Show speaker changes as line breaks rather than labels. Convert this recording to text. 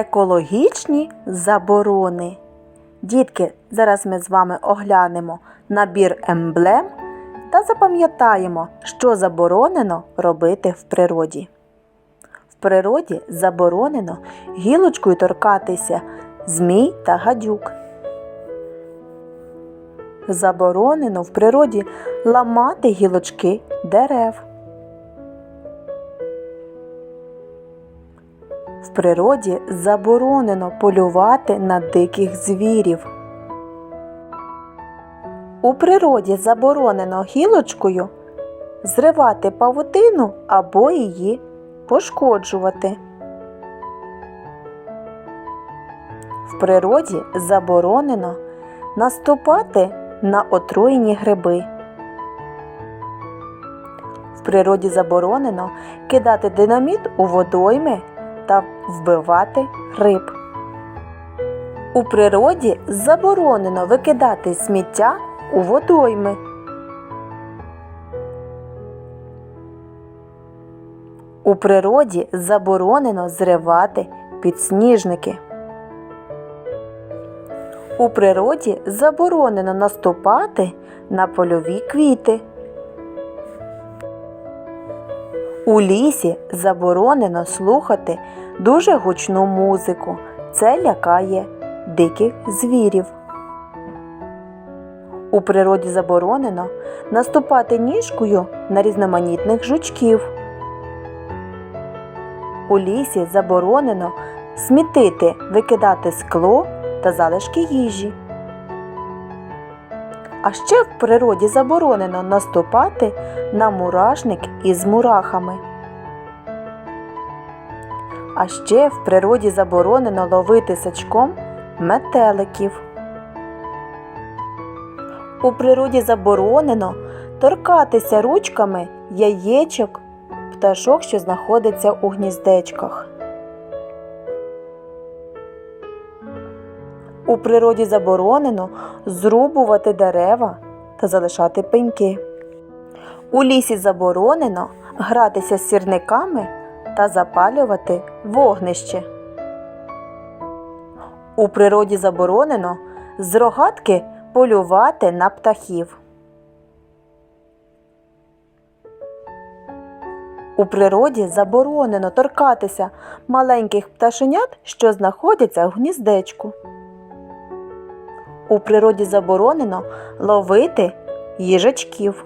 Екологічні заборони. Дітки, зараз ми з вами оглянемо набір емблем та запам'ятаємо, що заборонено робити в природі. В природі заборонено гілочкою торкатися змій та гадюк. Заборонено в природі ламати гілочки дерев. В природі заборонено полювати на диких звірів. У природі заборонено гілочкою зривати павутину або її пошкоджувати. В природі заборонено наступати на отруєні гриби. В природі заборонено кидати динаміт у водойми та вбивати риб. У природі заборонено викидати сміття у водойми. У природі заборонено зривати підсніжники. У природі заборонено наступати на польові квіти. У лісі заборонено слухати дуже гучну музику. Це лякає диких звірів. У природі заборонено наступати ніжкою на різноманітних жучків. У лісі заборонено смітити, викидати скло та залишки їжі. А ще в природі заборонено наступати на мурашник із мурахами. А ще в природі заборонено ловити сачком метеликів. У природі заборонено торкатися ручками яєчок пташок, що знаходяться у гніздечках. У природі заборонено зрубувати дерева та залишати пеньки. У лісі заборонено гратися з сірниками та запалювати вогнище. У природі заборонено з рогатки полювати на птахів. У природі заборонено торкатися маленьких пташенят, що знаходяться в гніздечку. У природі заборонено ловити їжачків.